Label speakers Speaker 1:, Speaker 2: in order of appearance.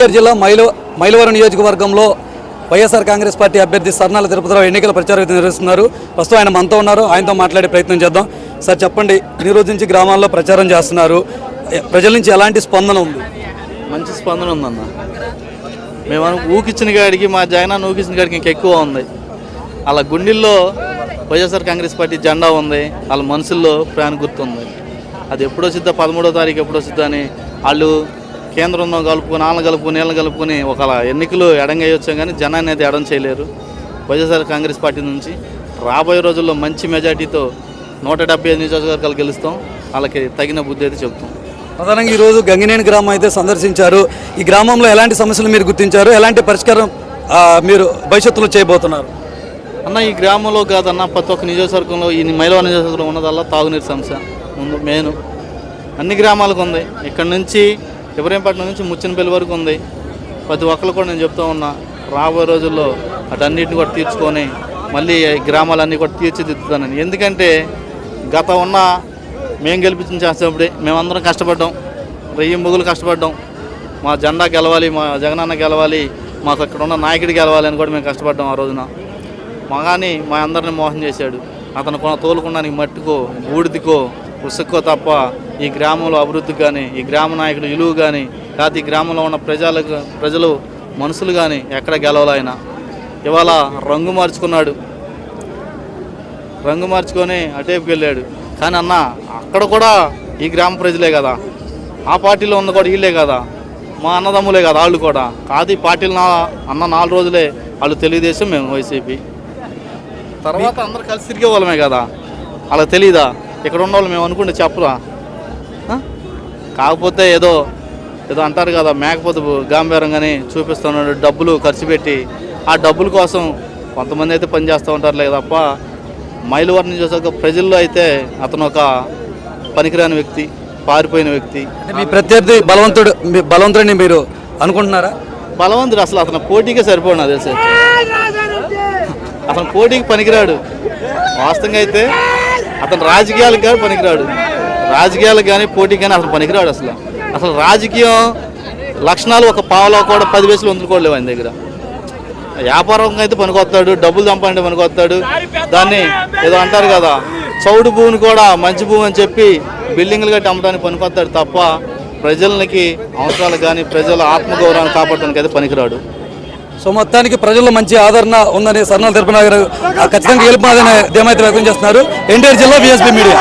Speaker 1: ఎన్టీఆర్ జిల్లా మైల మైలవరం నియోజకవర్గంలో వైఎస్ఆర్ కాంగ్రెస్ పార్టీ అభ్యర్థి సర్నాల తిరుపతిరావు ఎన్నికల ప్రచారం నిర్వహిస్తున్నారు. ప్రస్తుతం ఆయన మనతో ఉన్నారు. ఆయనతో మాట్లాడే ప్రయత్నం చేద్దాం. సార్ చెప్పండి. ఇన్ని రోజు నుంచి గ్రామాల్లో ప్రచారం చేస్తున్నారు? ప్రజల నుంచి ఎలాంటి స్పందన ఉంది?
Speaker 2: మంచి స్పందన ఉందన్న. మేము ఊకిచ్చిన కాడికి మా జగనాన్ని ఊకిచ్చిన కాడికి ఇంకెక్కువ ఉంది. వాళ్ళ గుండెల్లో వైఎస్ఆర్ కాంగ్రెస్ పార్టీ జెండా ఉంది. వాళ్ళ మనసుల్లో ప్రాణ గుర్తుంది. అది ఎప్పుడో సిద్ధ పదమూడో తారీఖు ఎప్పుడో సిద్ధ అని వాళ్ళు కేంద్రంలో కలుపుకొని వాళ్ళని కలుపుకొని నీళ్ళని కలుపుకొని ఒక ఎన్నికలు ఎడంగేయొచ్చాం కానీ జనాన్ని అయితే ఎడం చేయలేరు. వైఎస్ఆర్ కాంగ్రెస్ పార్టీ నుంచి రాబోయే రోజుల్లో మంచి మెజార్టీతో నూట డెబ్బై ఐదు నియోజకవర్గాలు గెలుస్తాం. వాళ్ళకి తగిన బుద్ధి అయితే చెప్తాం
Speaker 1: ప్రధానంగా ఈరోజు గంగినేని గ్రామం అయితే సందర్శించారు. ఈ గ్రామంలో ఎలాంటి సమస్యలు మీరు గుర్తించారు? ఎలాంటి పరిష్కారం మీరు భవిష్యత్తులో చేయబోతున్నారు?
Speaker 2: అన్న ఈ గ్రామంలో కాదన్న ప్రతి ఒక్క నియోజకవర్గంలో ఈ మైలవ నియోజకవర్గంలో ఉన్నదల్లా తాగునీరు సమస్య ముందు మెయిన్. అన్ని గ్రామాలకు ఉంది. ఇక్కడ నుంచి ఇబ్రహీంపట్నం నుంచి ముచ్చినపల్లి వరకు ఉంది. ప్రతి ఒక్కరు కూడా నేను చెప్తా ఉన్నా రాబోయే రోజుల్లో అటన్నిటిని కూడా తీర్చుకొని మళ్ళీ గ్రామాలన్నీ కూడా తీర్చిదిద్దుతానని. ఎందుకంటే గత ఉన్న మేము గెలిపించిన చేసేటప్పుడే మేమందరం కష్టపడ్డాం. రెయ్యి ముగ్గులు కష్టపడ్డాం. మా జెండా గెలవాలి మా జగనన్న గెలవాలి మాకు అక్కడ ఉన్న నాయకుడు గెలవాలి అని కూడా మేము కష్టపడ్డాం ఆ రోజున. మగాని మా అందరిని మోసం చేశాడు. అతను కొన తోలుకున్నానికి మట్టుకో బూడిదికో ఉసుక్కో తప్ప ఈ గ్రామంలో అభివృద్ధి కానీ ఈ గ్రామ నాయకుడు ఇలువు కానీ లేకపోతే ఈ గ్రామంలో ఉన్న ప్రజలకు ప్రజలు మనుషులు కానీ ఎక్కడ గెలవలైనా ఇవాళ రంగు మార్చుకున్నాడు. రంగు మార్చుకొని అటేపు వెళ్ళాడు. కానీ అన్న అక్కడ కూడా ఈ గ్రామ ప్రజలే కదా. ఆ పార్టీలో ఉన్న కూడా వీళ్ళే కదా. మా అన్నదమ్ములే కదా వాళ్ళు కూడా. కాదు ఈ పార్టీలు నా అన్న నాలుగు రోజులే. వాళ్ళు తెలుగుదేశం మేము వైసీపీ. తర్వాత అందరు కలిసి తిరిగే వాళ్ళమే కదా. అలా తెలీదా? ఇక్కడ ఉన్న వాళ్ళు మేము అనుకుంటే చెప్పరా? ఆ? కాకపోతే ఏదో ఏదో అంటారు కదా మేకపోతే గాంభీరంగానే చూపిస్తున్నాడు డబ్బులు ఖర్చు పెట్టి ఆ డబ్బుల కోసం కొంతమంది అయితే పనిచేస్తూ ఉంటారులే తప్ప మైలువరం నియోజకవర్గ ప్రజల్లో అయితే అతను ఒక పనికిరాని వ్యక్తి పారిపోయిన వ్యక్తి.
Speaker 1: అంటే మీ ప్రత్యర్థి బలవంతుడు మీ బలవంతుడిని మీరు అనుకుంటున్నారా?
Speaker 2: బలవంతుడు అసలు అతను పోటీకే సరిపోడు తెలిసి. అతను పోటీకి పనికిరాడు. వాస్తవంగా అయితే అతను రాజకీయాలకు కానీ పనికిరాడు. రాజకీయాలకు కానీ పోటీకి కానీ అసలు పనికిరాడు అసలు. అసలు రాజకీయం లక్షణాలు ఒక పావలో కూడా పది వేసులు వందుకోలేవు ఆయన దగ్గర. వ్యాపారంగా అయితే పనికొస్తాడు డబ్బులు చంపండి పనికొస్తాడు. దాన్ని ఏదో అంటారు కదా చౌడు భూమిని కూడా మంచి భూమి అని చెప్పి బిల్డింగ్లు కట్టి అమ్మడానికి పనికొస్తాడు తప్ప ప్రజలకి అవసరాలు కానీ ప్రజల ఆత్మగౌరవాన్ని కాపాడటానికి అయితే పనికిరాడు.
Speaker 1: సో మొత్తానికి ప్రజల్లో మంచి ఆదరణ ఉందని సర్నాల తిరుపతి గారు ఖచ్చితంగా గెలుపుదనే ధీమైతే వ్యక్తం చేస్తున్నారు. ఎన్టీఆర్ జిల్లా బీఎస్పీ మీడియా